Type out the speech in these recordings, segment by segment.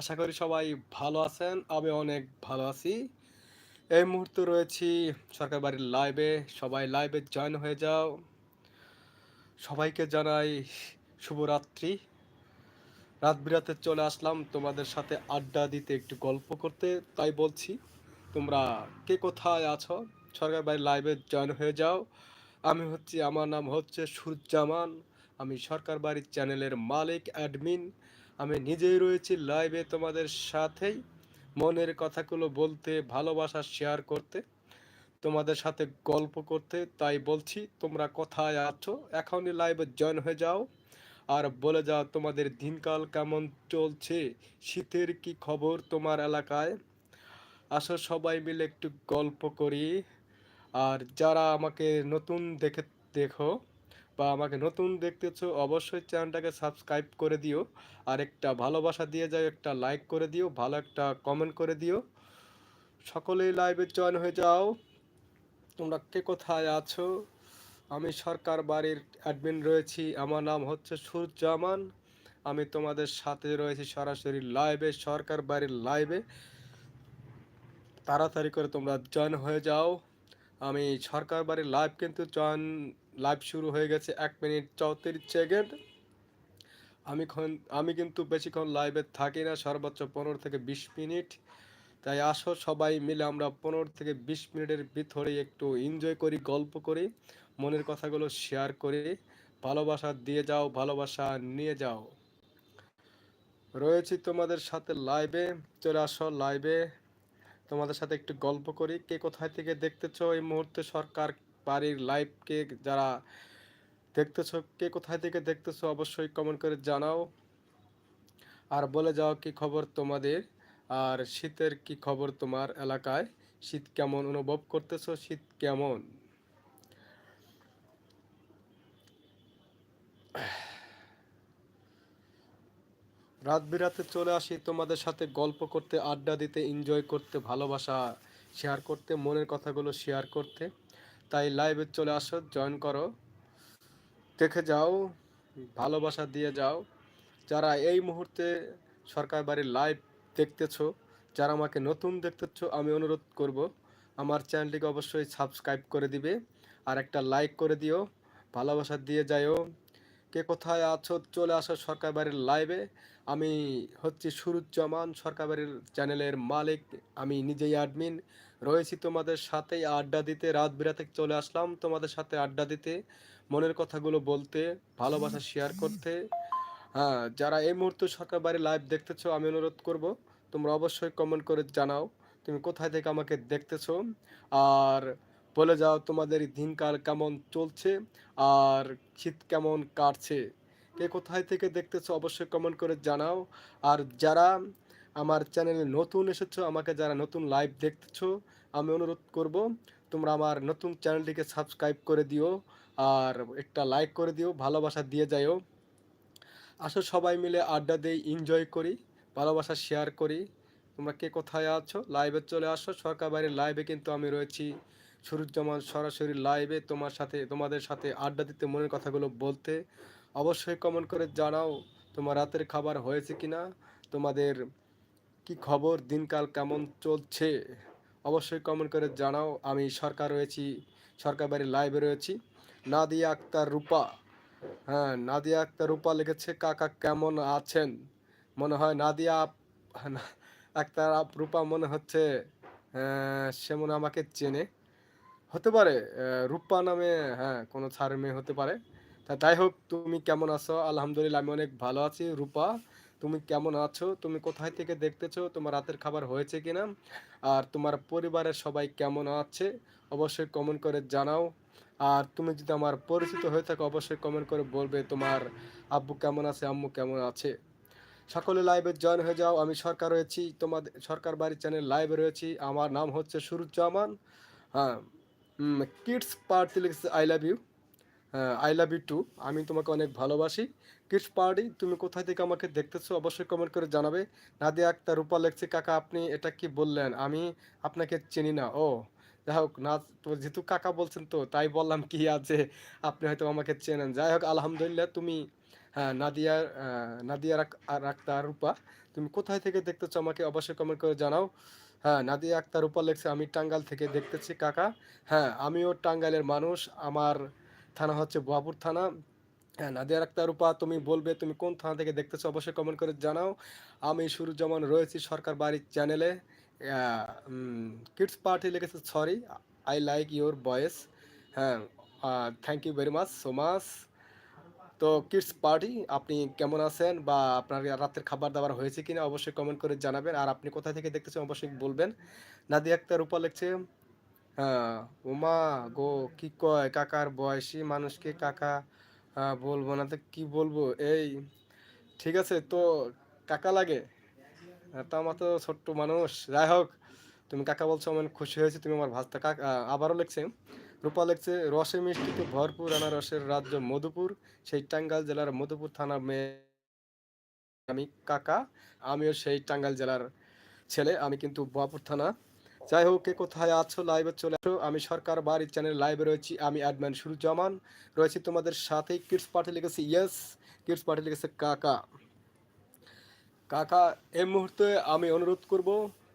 আশা করি সবাই ভালো আছেন, আমি অনেক ভালো আছি। এই মুহূর্তে রয়েছি সরকার বাড়ির লাইভে সবাই লাইভে জয়েন হয়ে যাও। সবাইকে জানাই শুভরাত্রি। রাত বিরাতে চলে আসলাম তোমাদের সাথে আড্ডা দিতে, একটু গল্প করতে, তাই বলছি। তোমরা কে কোথায় আছো? সরকার বাড়ির লাইভে জয়েন হয়ে যাও। আমি হচ্ছি, আমার নাম হচ্ছে সূর্যজামান আমি সরকার বাড়ির চ্যানেলের মালিক অ্যাডমিন আমি নিজেই রয়েছি লাইভে তোমাদের সাথেই। মনের কথাগুলো বলতে, ভালোবাসা শেয়ার করতে, তোমাদের সাথে গল্প করতে, তাই বলছি তোমরা কোথায় আছো? এখনই লাইভে জয়েন হয়ে যাও। আর বলে যাও তোমাদের দিনকাল কেমন চলছে? শীতের কি খবর তোমার এলাকায়? আসো সবাই মিলে একটু গল্প করি। আর যারা আমাকে নতুন দেখে, দেখো বা আমাকে নতুন দেখতেছো অবশ্যই চ্যানেলটাকে সাবস্ক্রাইব করে দিও। আর একটা ভালোবাসা দিয়ে যাও, একটা লাইক করে দিও, ভালো একটা কমেন্ট করে দিও। সকলেই লাইভে জয়েন হয়ে যাও। তোমরা কে কোথায় আছো? আমি সরকার বাড়ির অ্যাডমিন রয়েছি, আমার নাম হচ্ছে সুরজামান আমি তোমাদের সাথে রয়েছি সরাসরি লাইভে সরকার বাড়ির লাইভে তাড়াতাড়ি করে তোমরা জয়েন হয়ে যাও। আমি সরকার বাড়ির লাইভ কিন্তু জয়েন লাইভ শুরু হয়ে গেছে এক মিনিট চৌত্রিশ সেকেন্ড আমি আমি কিন্তু বেশিক্ষণ লাইভে থাকি না, সর্বোচ্চ পনেরো থেকে বিশ মিনিট। তাই আসো সবাই মিলে আমরা পনেরো থেকে বিশ মিনিটের ভিতরে একটু এনজয় করি, গল্প করি, মনের কথাগুলো শেয়ার করি। ভালোবাসা দিয়ে যাও, ভালোবাসা নিয়ে যাও। রয়েছি তোমাদের সাথে লাইভে চলে আসো লাইভে তোমাদের সাথে একটু গল্প করি, কে কোথায় থেকে দেখতেছো এই মুহূর্তে সরকার বাড়ির লাইভকে যারা দেখতেছো, কে কোথায় থেকে দেখতেছো অবশ্যই কমেন্ট করে জানাও। আর বলে যাও কি খবর তোমাদের, আর শীতের কি খবর তোমার এলাকায়? শীত কেমন অনুভব করতেছো? শীত কেমন? রাত বিরাতে চলে আসি তোমাদের সাথে গল্প করতে, আড্ডা দিতে এনজয় করতে, ভালোবাসা শেয়ার করতে, মনের কথাগুলো শেয়ার করতে। তাই লাইভে চলে আসো জয়েন করো। দেখে যাও, ভালোবাসা দিয়ে যাও। যারা এই মুহূর্তে সরকার বাড়ির লাইভ দেখতেছো, যারা আমাকে নতুন দেখতেছো, আমি অনুরোধ করব, আমার চ্যানেলটিকে অবশ্যই সাবস্ক্রাইব করে দিবে, আর একটা লাইক করে দিও, ভালোবাসা দিয়ে যাইও। কে কোথায় আছো, চলে আসো সরকার বাড়ির লাইভে আমি হচ্ছি সুরুজ্জামান, সরকার বাড়ির চ্যানেলের মালিক, আমি নিজেই অ্যাডমিন রয়েছি তোমাদের সাথেই আড্ডা দিতে। রাত বিরাতে চলে আসলাম তোমাদের সাথে আড্ডা দিতে, মনের কথাগুলো বলতে, ভালোবাসা শেয়ার করতে। হ্যাঁ যারা এই মুহূর্তে সরকার বাড়ি লাইভ দেখতেছো, আমি অনুরোধ করব, তোমরা অবশ্যই কমেন্ট করে জানাও, তুমি কোথায় থেকে আমাকে দেখতেছো। আর বলে যাও তোমাদের দিনকাল কেমন চলছে, আর শীত কেমন কাটছে। কে কোথায় থেকে দেখতেছো, অবশ্যই কমেন্ট করে জানাও। আর যারা আমার চ্যানেলে নতুন এসেছ, আমাকে যারা নতুন লাইভ দেখতেছো, আমি অনুরোধ করব, তোমরা আমার নতুন চ্যানেলটিকে সাবস্ক্রাইব করে দিও, আর একটা লাইক করে দিও, ভালোবাসা দিয়ে যাইও। আসো সবাই মিলে আড্ডা দেই এনজয় করি, ভালোবাসা শেয়ার করি। তোমরা কে কোথায় আছো? লাইভে চলে আসো, সরকার বাইরের লাইভে কিন্তু আমি রয়েছি। সুরুজ্জামান সরাসরি লাইভে তোমার সাথে, তোমাদের সাথে আড্ডা দিতে, মনের কথাগুলো বলতে। অবশ্যই কমেন্ট করে জানাও, তোমার রাতের খাবার হয়েছে কিনা, তোমাদের কি খবর? দিনকাল কেমন চলছে? অবশ্যই কমেন্ট করে জানাও। আমি সরকার রয়েছি, সরকার বাড়ির লাইভে রয়েছি। নাদিয়া আক্তার রূপা। হ্যাঁ নাদিয়া আক্তার রূপা লিখেছে, কাকা কেমন আছেন? মনে হয় নাদিয়া আক্তার আপ রূপা মনে হচ্ছে সে মনে আমাকে চেনে। হতে পারে রূপা নামে হ্যাঁ কোনো ছাড় মেয়ে হতে পারে। তা যাই হোক, তুমি কেমন আছো? আলহামদুলিল্লাহ, আমি অনেক ভালো আছি। রূপা তুমি কেমন আছো? তুমি কোথায় থেকে দেখতেছো? তোমার রাতের খাবার হয়েছে কিনা? আর তোমার পরিবারের সবাই কেমন আছে? অবশ্যই কমেন্ট করে জানাও। আর তুমি যদি আমার পরিচিত হয়ে থাকো, অবশ্যই কমেন্ট করে বলবে তোমার আব্বু কেমন আছে, আম্মু কেমন আছে। সকলে লাইভে জয়েন হয়ে যাও। আমি সরকার রয়েছি। তোমাদের সরকার বাড়ির চ্যানেল লাইভে রয়েছি। আমার নাম হচ্ছে সুরুজ্জামান। হ্যাঁ কিডস পার্টি লিখছে I love you I love you too আমি তোমাকে অনেক ভালোবাসি। কিডস পার্টি তুমি কোথায় থেকে আমাকে দেখতেছো অবশ্যই কমেন্ট করে জানাবে। নাদিয়া আক্তার, রূপা লেখছে, কাকা, আপনি এটা কি বললেন? আমি আপনাকে চিনি না। ও, যাই হোক না তো যেহেতু কাকা বলছেন তো, তাই বললাম কি আছে আপনি হয়তো আমাকে চেনেন। যাই হোক, আলহামদুলিল্লাহ, তুমি হ্যাঁ নাদিয়া নাদিয়া আক্তার, রূপা, তুমি কোথায় থেকে দেখতেছো আমাকে অবশ্যই কমেন্ট করে জানাও। হ্যাঁ নাদিয়া আক্তার উপর লেখছে, আমি টাঙ্গাইল থেকে দেখতেছি, কাকা। হ্যাঁ আমিও টাঙ্গাইলের মানুষ। আমার থানা হচ্ছে বোয়াপুর থানা। হ্যাঁ নাদিয়া আক্তার রূপা তুমি বলবে, তুমি কোন থানা থেকে দেখতেছো অবশ্যই কমেন্ট করে জানাও। আমি সুরুজ্জামান রয়েছি সরকার বাড়ির চ্যানেলে কিডস পার্টি লিখেছে sorry I like your voice হ্যাঁ thank you very much so much তো কিডস পার্টি আপনি কেমন আছেন বা আপনার রাতের খাবার দাবার হয়েছে কিনা অবশ্যই কমেন্ট করে জানাবেন। আর আপনি কোথা থেকে দেখতেছেন অবশ্যই বলবেন। নাদিয়া আক্তার রূপা লিখছে হ্যাঁ ওমা গো, কি কয় কাকার বয়সী মানুষকে কাকা বলব না তো কি বলব? এই, ঠিক আছে, তো কাকা লাগে? তো আমার তো ছোট্ট মানুষ। যাই হোক, তুমি কাকা বলছো আমার খুশি হয়েছে, তুমি আমার ভাস্তা কাকা আবারও লিখছে, রূপা লিখছে রসে মিষ্টিতে ভরপুর আনারসের রাজ্য মধুপুর, সেই টাঙ্গাইল জেলার মধুপুর থানার মেয়ে আমি কাকা, আমিও সেই টাঙ্গাইল জেলার ছেলে, আমি কিন্তু বোয়াপুর থানা যাই হোক, কে কোথায় আছো? লাইভে চলে আসো। আমি সরকার বাড়ির চ্যানেল লাইভে রয়েছি। আমি অ্যাডম্যান সুরুজ্জামান। রয়েছি তোমাদের সাথে কিডস পার্টি লিখেছে ইয়েস কিডস পার্টি লিখেছে কাকা। কাকা, এই মুহূর্তে আমি অনুরোধ করব,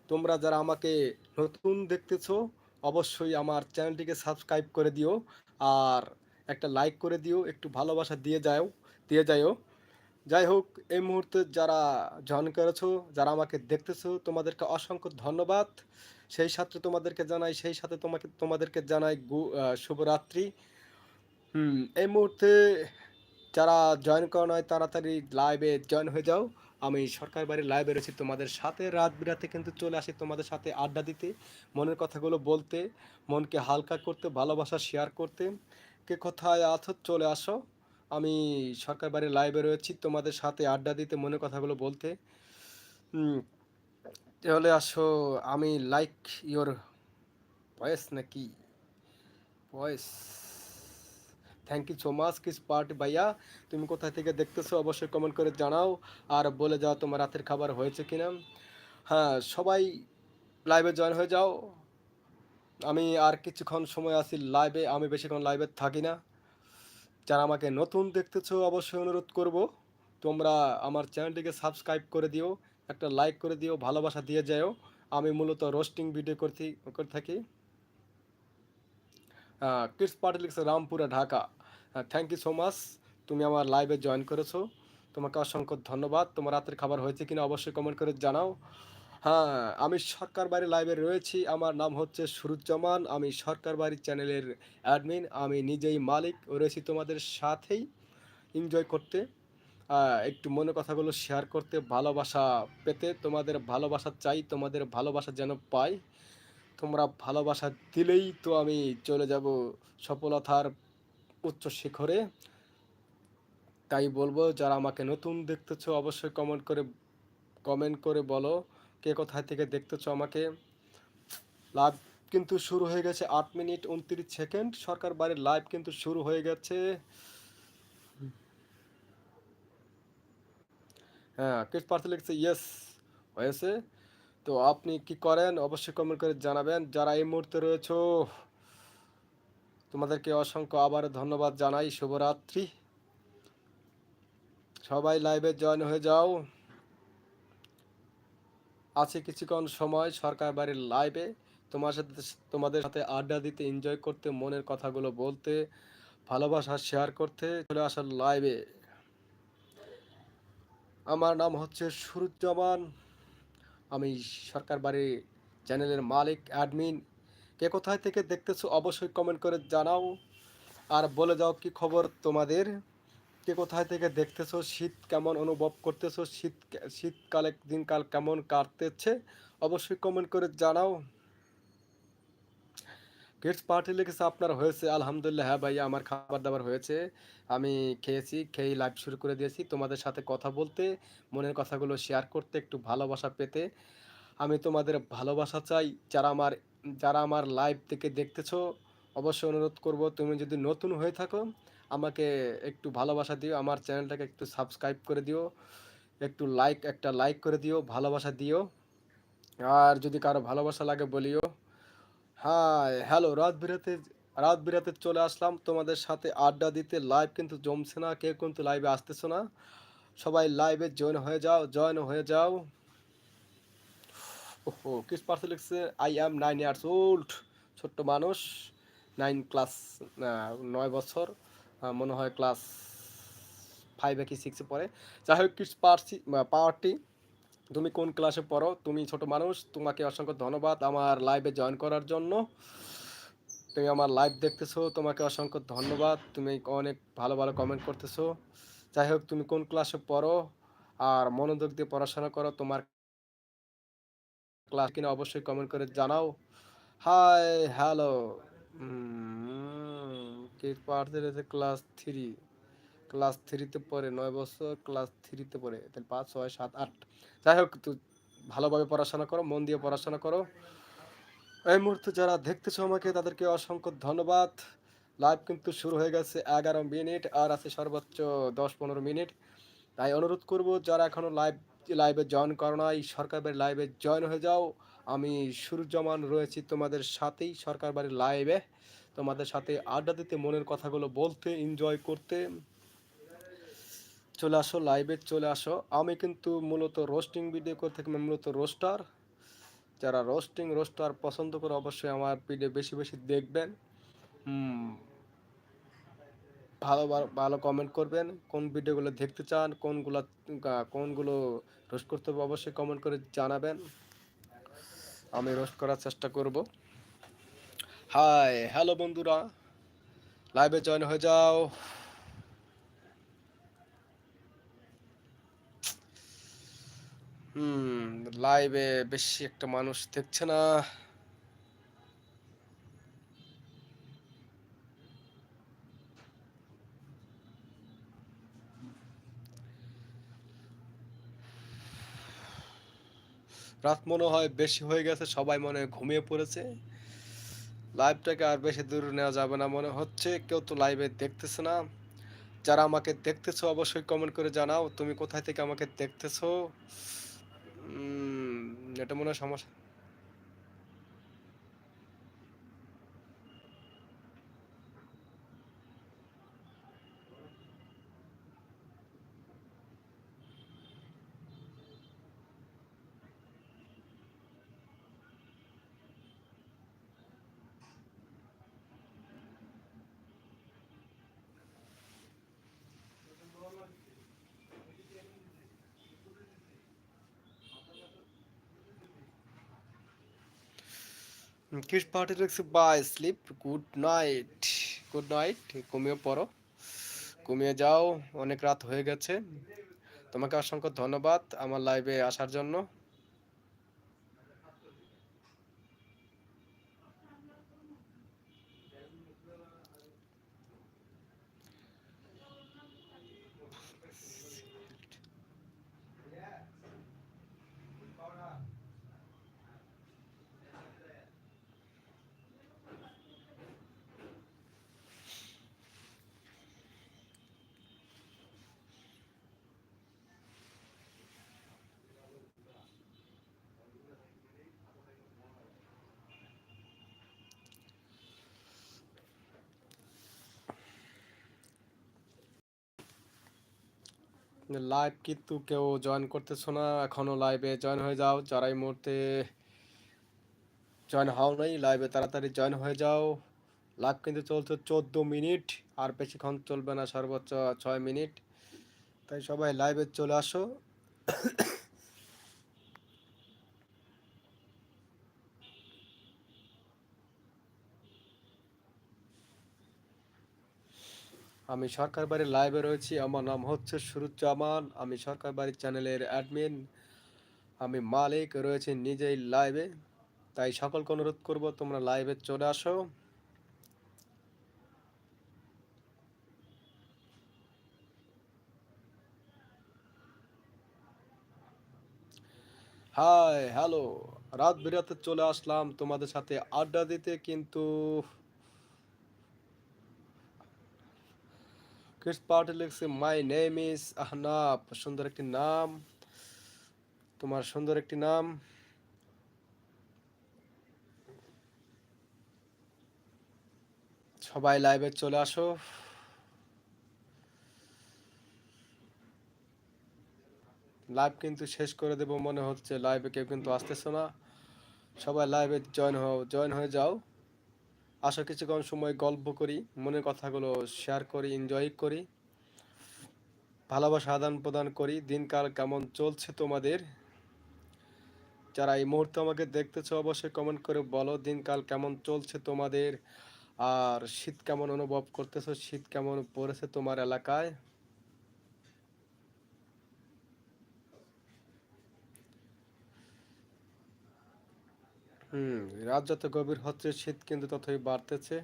তোমরা যারা আমাকে নতুন দেখতেছো, অবশ্যই আমার চ্যানেলটিকে সাবস্ক্রাইব করে দিও আর একটা লাইক করে দিও, একটু ভালোবাসা দিয়ে যাও, দিয়ে যাইও। যাই হোক, এই মুহূর্তে যারা জয়েন করেছ, যারা আমাকে দেখতেছো, তোমাদেরকে অসংখ্য ধন্যবাদ। সেই সাথে তোমাদেরকে জানাই, সেই সাথে তোমাকে, তোমাদেরকে জানাই শুভরাত্রি। হুম, এই মুহূর্তে যারা জয়েন করা নয়, তাড়াতাড়ি লাইভে জয়েন হয়ে যাও। আমি সরকার বাড়ির লাইভে রয়েছি তোমাদের সাথে। রাত বিরাতে কিন্তু চলে আসি তোমাদের সাথে আড্ডা দিতে, মনের কথাগুলো বলতে, মনকে হালকা করতে, ভালোবাসা শেয়ার করতে। কে কোথায় আছো, চলে আসো। আমি সরকার বাড়ির লাইভে রয়েছি তোমাদের সাথে আড্ডা দিতে, মনের কথাগুলো বলতে। চলে আসো, আমি লাইক ইওর ভয়েস নাকি? Voice thank you so much kids party ভাইয়া। তুমি কোথা থেকে দেখতেছো অবশ্যই কমেন্ট করে জানাও। আর বলে যাও তোমার রাতের খাবার হয়েছে কিনা। হ্যাঁ সবাই লাইভে জয়েন হয়ে যাও। আমি আর কিছুক্ষণ সময় আছি লাইভে আমি বেশিক্ষণ লাইভে থাকি না। যারা আমাকে নতুন দেখতেছো, অবশ্যই অনুরোধ করব। তোমরা আমার চ্যানেলটিকে সাবস্ক্রাইব করে দিও। একটা লাইক করে দিও, ভালোবাসা দিয়ে যাও। আমি মূলত রোস্টিং ভিডিও করতে করে থাকি। কিডস পার্টি লিখছে Rampura, Dhaka. Thank you so much তুমি আমার লাইভে জয়েন করেছ। তোমাকে অসংখ্য ধন্যবাদ। তোমার রাতের খাবার হয়েছে কিনা অবশ্যই কমেন্ট করে জানাও। হ্যাঁ আমি সরকার বাড়ি লাইভে রয়েছি। আমার নাম হচ্ছে সুরুজ্জামান। আমি সরকার বাড়ি চ্যানেলের অ্যাডমিন আমি নিজেই মালিক। রয়েছি তোমাদের সাথেই। এনজয় করতে। একটু মনে কথাগুলো শেয়ার করতে ভালোবাসা পেতে তোমাদের ভালোবাসা চাই, তোমাদের ভালোবাসা যেন পাই। তোমরা ভালোবাসা দিলেই তো আমি চলে যাব সফলতার উচ্চ শিখরে। তাই বলব, যারা আমাকে নতুন দেখতেছো, অবশ্যই কমেন্ট করে কমেন্ট করে বলো, কে কোথায় থেকে দেখতেছো আমাকে। লাইভ কিন্তু শুরু হয়ে গেছে আট মিনিট উনত্রিশ সেকেন্ড। সরকার বাড়ির লাইভ কিন্তু শুরু হয়ে গেছে। হ্যাঁ কিস পার্সেল লিখছে ইয়েস হয়েছে। তো আপনি কি করেন? অবশ্যই কমেন্ট করে জানাবেন। যারা এই মুহূর্তে রয়েছো তোমাদেরকে অসংখ্য আবার ধন্যবাদ জানাই। শুভরাত্রি। সবাই লাইভে জয়েন হয়ে যাও। আছে কিছুক্ষণ সময় সরকার বাড়ির লাইভে তোমার সাথে, তোমাদের সাথে আড্ডা দিতে এনজয় করতে, মনের কথাগুলো বলতে, ভালোবাসা শেয়ার করতে চলে আসার লাইভে আমার নাম হচ্ছে সুরুজ্জামান। আমি সরকার বাড়ি চ্যানেলের মালিক, অ্যাডমিন। কে কোথায় থেকে দেখতেছো অবশ্যই কমেন্ট করে জানাও। আর বলে যাও কি খবর তোমাদের? কে কোথায় থেকে দেখতেছো? শীত কেমন অনুভব করতেছো? শীত শীতকালে দিনকাল কেমন কাটতেছে? অবশ্যই কমেন্ট করে জানাও। কিডস পার্টি লিখেছে আপনার হয়েছে, আলহামদুলিল্লাহ হ্যাঁ ভাইয়া, আমার খাবার দাবার হয়েছে। আমি খেয়েছি খেয়ে লাইভ শুরু করে দিয়েছি। তোমাদের সাথে কথা বলতে, মনের কথাগুলো শেয়ার করতে, একটু ভালোবাসা পেতে। আমি তোমাদের ভালোবাসা চাই। যারা আমার যারা আমার লাইভ থেকে দেখতেছো, অবশ্যই অনুরোধ করব, তুমি যদি নতুন হয়ে থাকো, আমাকে একটু ভালোবাসা দিও, আমার চ্যানেলটাকে একটু সাবস্ক্রাইব করে দিও, একটু লাইক একটা লাইক করে দিও, ভালোবাসা দিও। আর যদি কারও ভালোবাসা লাগে বলিও হাই হ্যালো রাত বিরাতে রাত বিরাতে চলে আসলাম। তোমাদের সাথে আড্ডা দিতে লাইভ কিন্তু জমছে না, কেউ কিন্তু লাইভে আসতেছো না। সবাই লাইভে জয়েন হয়ে যাও জয়েন হয়ে যাও। ওহো কিস পার্সে লিখছে I am nine years old ছোট্ট মানুষ নাইন ক্লাস নয় বছর মনে হয় ক্লাস ফাইভে কি সিক্সে পড়ে। যাই হোক কিস পার্সি পাওয়ারটি তুমি কোন ক্লাসে পড়ো? তুমি ছোট মানুষ, তোমাকে অসংখ্য ধন্যবাদ আমার লাইভে জয়েন করার জন্য। তুমি আমার লাইভ দেখতেছো, তোমাকে অসংখ্য ধন্যবাদ। তুমি অনেক ভালো ভালো কমেন্ট করতেছো। যাই হোক, তুমি কোন ক্লাসে পড়ো? আর মনোযোগ দিয়ে পড়াশোনা করো, তোমার ক্লাস কিনা অবশ্যই কমেন্ট করে জানাও। Hi hello class three class থ্রিতে পড়ে, নয় বছর ক্লাস থ্রিতে পড়ে, তাহলে পাঁচ, ছয়, সাত, আট। যাই হোক তুই ভালোভাবে পড়াশোনা করো, মন দিয়ে পড়াশোনা করো। এই মুহূর্তে যারা দেখতেছো আমাকে, তাদেরকে অসংখ্য ধন্যবাদ। লাইভ কিন্তু শুরু হয়ে গেছে এগারো মিনিট, আর আছে সর্বোচ্চ দশ, পনেরো মিনিট। তাই অনুরোধ করব, যারা এখনও লাইভ লাইভে জয়েন করো নাই সরকার বাড়ির লাইভে জয়েন হয়ে যাও। আমি সুরজমান রয়েছি তোমাদের সাথেই সরকার বাড়ির লাইভে তোমাদের সাথে আড্ডা দিতে, মনের কথাগুলো বলতে এনজয় করতে। চলে আসো লাইভে চলে আসো। আমি কিন্তু মূলত রোস্টিং ভিডিও করে থাকি মূলত রোস্টার যারা রোস্টিং রোস্টার পছন্দ করে অবশ্যই আমার ভিডিও বেশি বেশি দেখবেন। ভালো ভালো কমেন্ট করবেন। কোন ভিডিওগুলো দেখতে চান, কোনগুলো কোনগুলো রোস্ট করতে হবে অবশ্যই কমেন্ট করে জানাবেন। আমি রোস্ট করার চেষ্টা করব। হাই হ্যালো বন্ধুরা। লাইভে জয়েন হয়ে যাও। লাইভে বেশি একটা মানুষ দেখছে না। রাত মনে হয় বেশি হয়ে গেছে, সবাই মনে ঘুমিয়ে পড়েছে। লাইভটাকে আর বেশি দূর নেওয়া যাবে না মনে হচ্ছে, কেউ তো লাইভে দেখতেছে না। যারা আমাকে দেখতেছো, অবশ্যই কমেন্ট করে জানাও, তুমি কোথায় থেকে আমাকে দেখতেছো? এটা মনে হয় সমস্যা। কিস পার্টি লিখছে bye sleep good night good night ঘুমিয়ে পড়ো। ঘুমিয়ে যাও, অনেক রাত হয়ে গেছে। তোমাকে অসংখ্য ধন্যবাদ আমার লাইভে আসার জন্য। লাইভ কিন্তু কেউ জয়েন করতেছো না, এখনও লাইভে জয়েন হয়ে যাও। যারা এই মুহূর্তে জয়েন হও নাই লাইভে তাড়াতাড়ি জয়েন হয়ে যাও। লাইভ কিন্তু চলছে চোদ্দ মিনিট, আর বেশিক্ষণ চলবে না সর্বোচ্চ ছয় মিনিট। তাই সবাই লাইভে চলে আসো। আমি সরকার বাড়ির লাইভে রয়েছি। আমার নাম হচ্ছে সুরুজ্জামান। আমি সরকার বাড়ির চ্যানেলের অ্যাডমিন আমি মালিক, রয়েছি নিজেই লাইভে তাই সকলকে অনুরোধ করব, তোমরা লাইভে চলে আসো। হাই হ্যালো রাত বিরাতে চলে আসলাম তোমাদের সাথে আড্ডা দিতে, কিন্তু কিডস পার্টি লিখছে মাই নেম ইজ আহনাব সুন্দর একটি নাম। তোমার সুন্দর একটি নাম। সবাই লাইভে চলে আসো। লাইভ কিন্তু শেষ করে দেব, মনে হচ্ছে লাইভে কেউ কিন্তু আসতেছে না। সবাই লাইভে জয়েন হও জয়েন হয়ে যাও। আসো কিছুক্ষণ সময় গল্প করি, মনের কথাগুলো শেয়ার করি এনজয় করি। ভালোবাসা আদান প্রদান করি, দিনকাল কেমন চলছে তোমাদের? যারা এই মুহূর্তে আমাকে দেখতেছো, অবশ্যই কমেন্ট করে বলো, দিনকাল কেমন চলছে তোমাদের? আর শীত কেমন অনুভব করতেছো? শীত কেমন পড়েছে তোমার এলাকায়? হুম, রাত যত গভীর হচ্ছে, শীত কিন্তু ততই বাড়তেছে।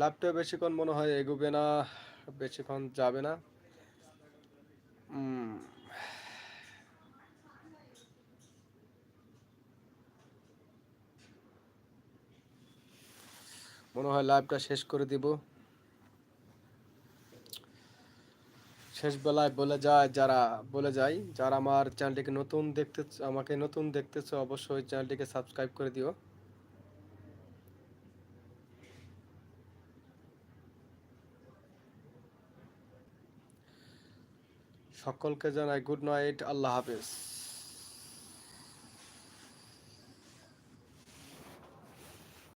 লাভটা বেশিক্ষণ মনে হয় এগোবে না, বেশিক্ষণ যাবে না। মনে হয় লাইভটা শেষ করে দিব। শেষ বেলায় বলে যায় যারা, বলে যায় যারা আমার চ্যানেলটিকে নতুন দেখতে, আমাকে নতুন দেখতেছো অবশ্যই চ্যানেলটিকে সাবস্ক্রাইব করে দিও। সকলকে জানাই গুড নাইট, আল্লাহ হাফেজ।